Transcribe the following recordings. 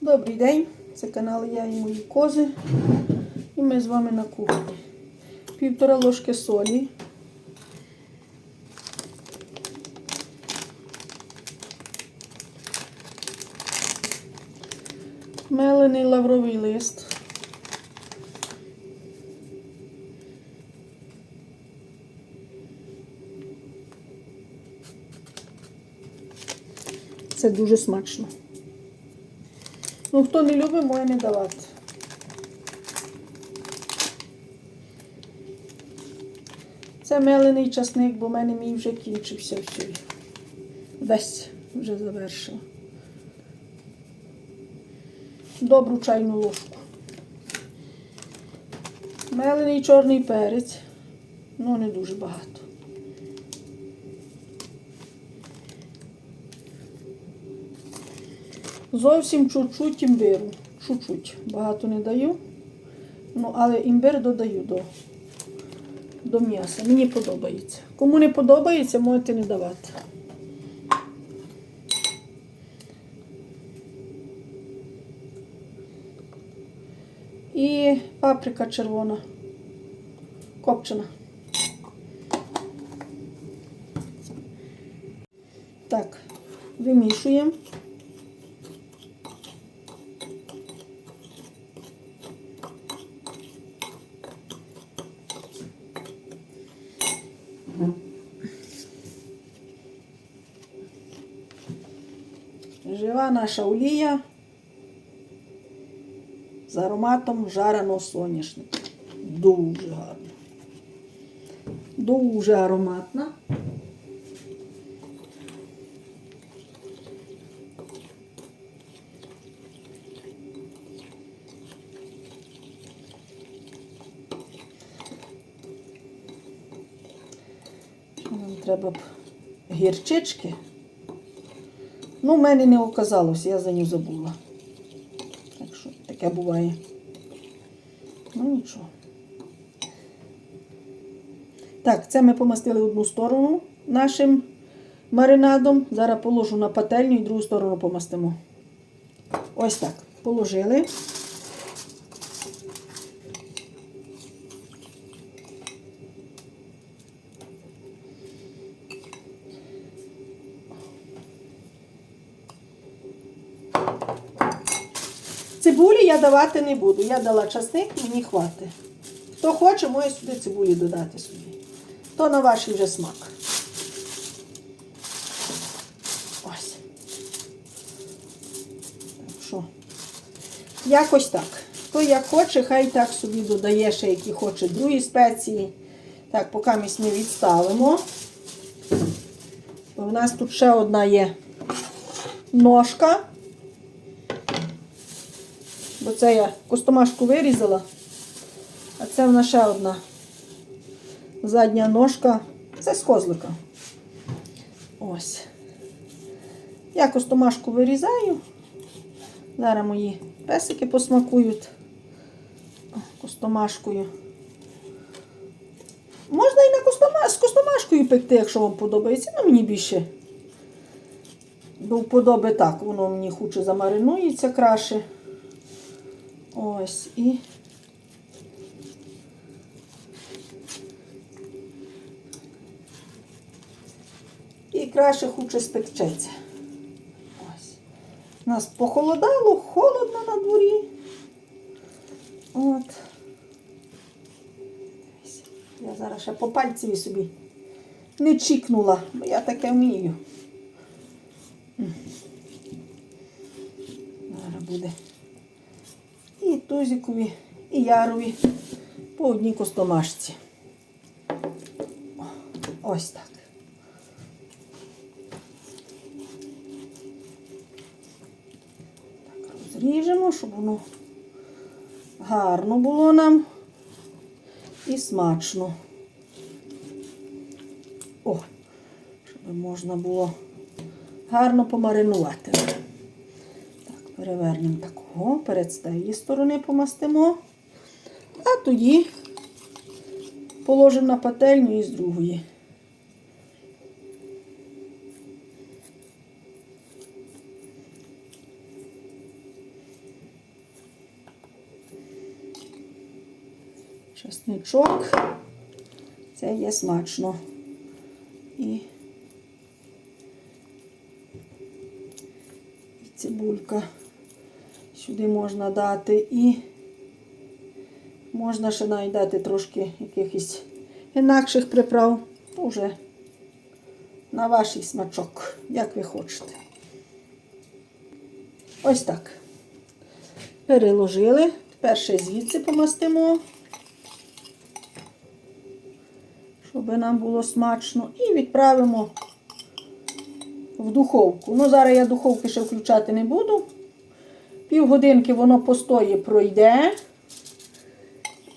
Добрий день, це канал Я і мої кози. І ми з вами на кухні. Півтора ложки солі. Мелений лавровий лист. Це дуже смачно. Ну, хто не любить, може не давати. Це мелений часник, бо в мене мій вже кінчився все. Весь вже завершив. Добру чайну ложку. Мелений чорний перець. Ну, не дуже багато. Зовсім чуть-чуть імбиру. Чуть-чуть. Багато не даю. Ну, але імбир додаю до, до м'яса. Мені подобається. Кому не подобається, можете не давати. І паприка червона. Копчена. Так, вимішуємо. Наша олія з ароматом жареного соняшника. Дуже гарно. Дуже ароматна. Треба б гірчички. Ну, в мене не оказалось, я за нього забула. Так що таке буває. Ну нічого. Так, це ми помастили одну сторону нашим маринадом. Зараз положу на пательню і другу сторону помастимо. Ось так. Положили. Цибулі давати не буду. Я дала часник, мені хватить. Хто хоче, може сюди цибулі додати собі. То на ваш вже смак. Ось. Так що, якось так. Хто як хоче, хай так собі додає ще, які хоче другі спеції. Так, поки ми ми відставимо. В нас тут ще одна є ножка. Бо це я костомашку вирізала, а це в нас ще одна задня ножка. Це з козлика. Ось. Я костомашку вирізаю. Зараз мої песики посмакують костомашкою. Можна і на костома... з костомашкою пекти, якщо вам подобається. Ну, мені більше до вподоби так, воно мені хуче замаринується краще. Ось і. І краще хуче спекчеться. Ось. У нас похолодало, холодно на дворі. От. Я зараз ще по пальцеві собі не чікнула, бо я таке вмію. Зараз буде і тузикові, і ярові по одній костомашці. Ось так. Так, розріжемо, щоб воно гарно було нам і смачно. О, щоб можна було гарно помаринувати. Перевернемо такого, перед з сторони помастимо, а тоді положимо на пательню і з другої. Часничок, Це є смачно. І цибулька. Сюди можна дати і можна ще навіть дати трошки якихось інакших приправ. Уже на ваш смачок, як ви хочете. Ось так. Переложили. Тепер ще звідси помастимо, щоб нам було смачно. І відправимо в духовку. Ну, зараз я духовки ще включати не буду. Півгодинки воно постоє пройде.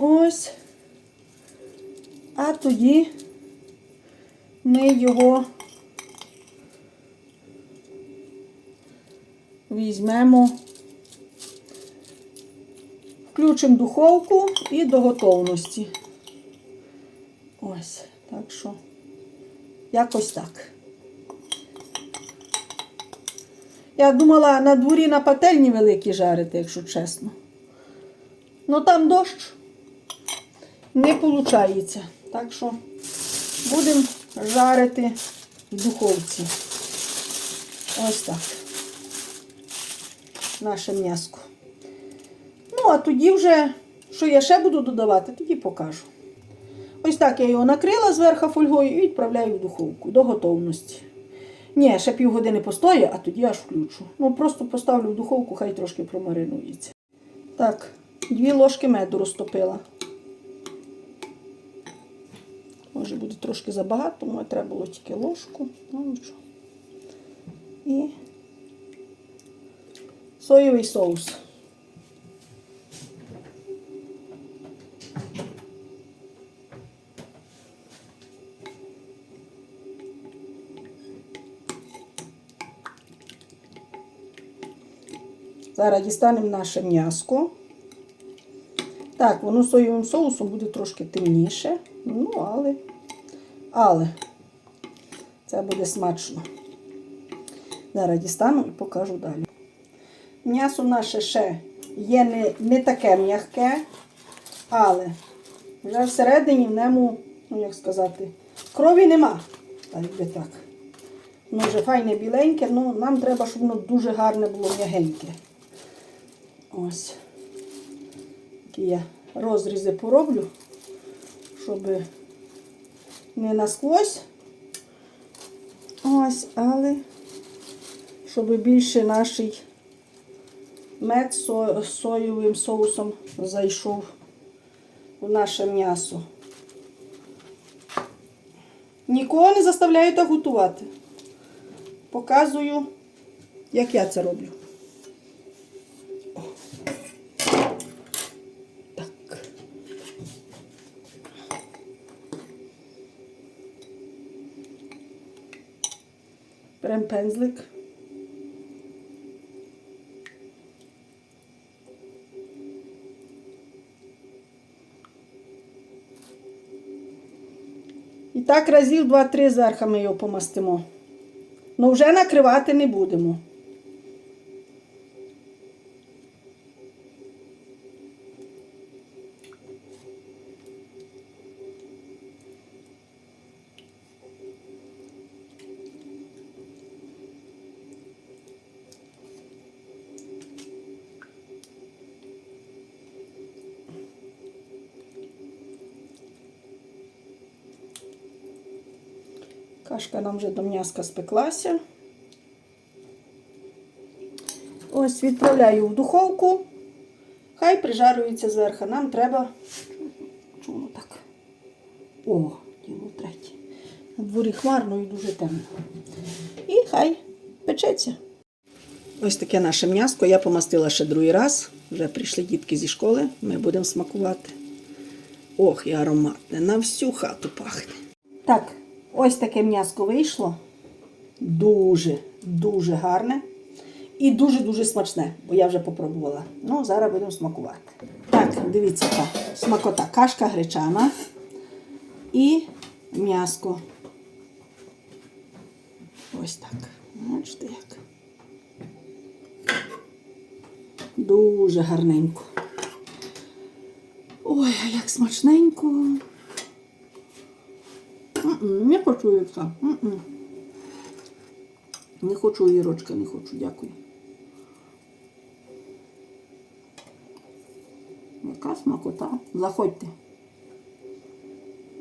Ось. А тоді ми його візьмемо, включимо духовку і до готовності. Ось, так що, якось так. Я думала на дворі на пательні великі жарити, якщо чесно. Ну там дощ не виходить. Так що будемо жарити в духовці. Ось так. Наше м'яско. Ну, а тоді вже, що я ще буду додавати, тоді покажу. Ось так я його накрила зверху фольгою і відправляю в духовку до готовності. Ні, ще півгодини постоє, а тоді аж включу. Ну, просто поставлю в духовку, хай трошки промаринується. Так, дві ложки меду розтопила. Може буде трошки забагато, тому треба було тільки ложку. Ну нічого. І соєвий соус. Зараз дістанемо наше м'яско. Так, воно соєвим соусом буде трошки темніше. Ну, але, але це буде смачно. Зараз дістану і покажу далі. М'ясо наше ще є не, не таке м'яке, але вже всередині в ньому, ну як сказати, крові нема. Так би так. Воно вже файне біленьке, але нам треба, щоб воно дуже гарне було м'ягеньке. Ось. Такі я розрізи пороблю, щоб не насквозь. Ось, але щоб більше наш мед з соєвим соусом зайшов в наше м'ясо. Нікого не заставляю так готувати. Показую, як я це роблю. Пензлик. І так разів 2-3 зверху ми його помастимо. Ну вже накривати не будемо. Кашка нам вже до м'яска спеклася. Ось відправляю в духовку. Хай прижарюється зверху. Нам треба. Чому так? О, діло третє. На дворі хмарно і дуже темно. І хай печеться. Ось таке наше м'яско. Я помастила ще другий раз. Вже прийшли дітки зі школи. Ми будемо смакувати. Ох, і ароматне. На всю хату пахне. Так, ось таке м'яско вийшло. Дуже, дуже гарне. І дуже-дуже смачне, бо я вже попробувала. Ну, зараз будемо смакувати. Так, дивіться, так. Смакота. Кашка гречана і м'яско. Ось так. Бачите як. Дуже гарненько. Ой, як смачненько. Не хочу яйця. Не хочу огірочка, не хочу, дякую. Яка смакота? Заходьте.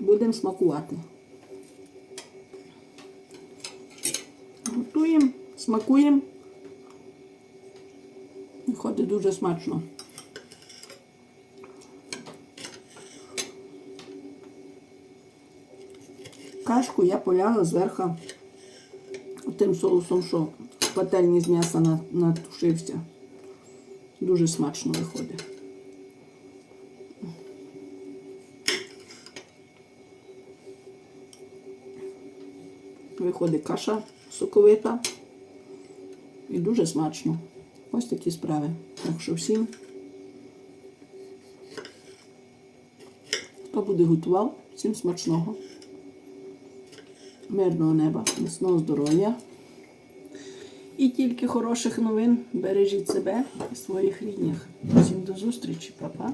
Будемо смакувати. Готуємо, смакуємо. Виходить дуже смачно. Кашку я поляла зверху тим соусом, що в пательні з м'яса натушився. Дуже смачно виходить. Виходить каша соковита і дуже смачно. Ось такі справи. Так що всім, хто буде готував, всім смачного, мирного неба, міцного здоров'я. І тільки хороших новин. Бережіть себе і своїх рідних. Всім до зустрічі, Па-па.